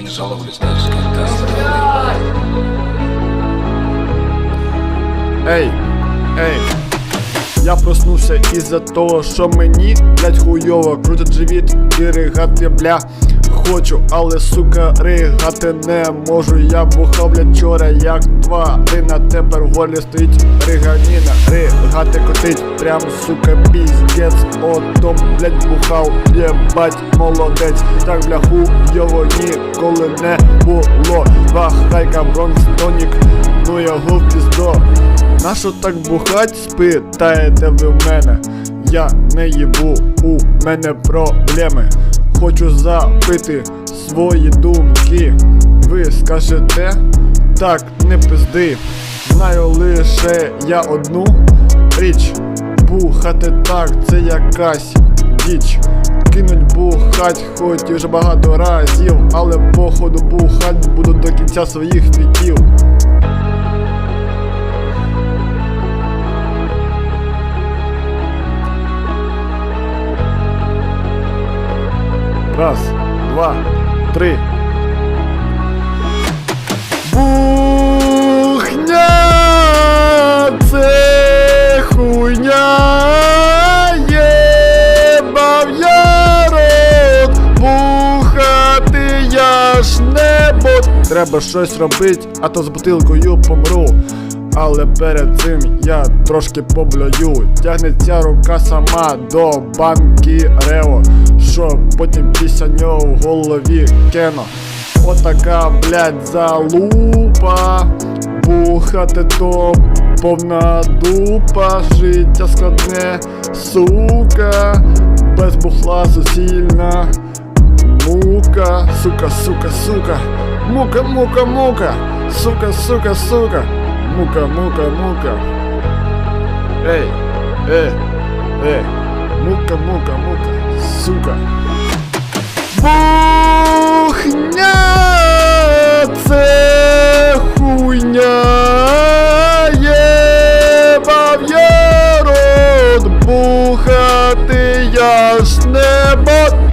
жаловались, даже как-то. Ей, ей. Я проснувся із-за того, що мені, блять, хуйово крутить живіт і ригати, бля. Хочу, але сука, ригати не можу. Я бухав, блядь, вчора, як тварина. Тепер в горлі стоїть риганіна. Ригати котить, прям сука, піздець. Отом, блять, бухав, єбать, молодець. Так, бля, хуйово ніколи не було. Два хайка, бронкс, тонік, ну його в піздо. Нащо так бухать, спитаєте ви в мене? Я не їбу, у мене проблеми. Хочу запити свої думки. Ви скажете, так, не пизди. Знаю лише я одну річ. Бухати так, це якась діч. Кинуть бухать, хоч і вже багато разів, але походу бухать буду до кінця своїх віків. Раз, два, три. Бухня це хуйня єбав я Бухати я ж не Треба щось робить, а то з бутилкою помру. Але перед цим я трошки поблюю. Тягнеться рука сама до банки Рео Що потім нього в голові кено Отака, блядь, залупа. Бухати то повна дупа. Життя складне, сука. Без бухла суцільна Мука, сука, сука, сука. Мука, мука, мука. Сука, сука, сука. Мука, мука, мука. Ей, ей, ей. Мука, мука, мука сука. Бухня це хуйня. Єбав я рот, бухати я ж не бот.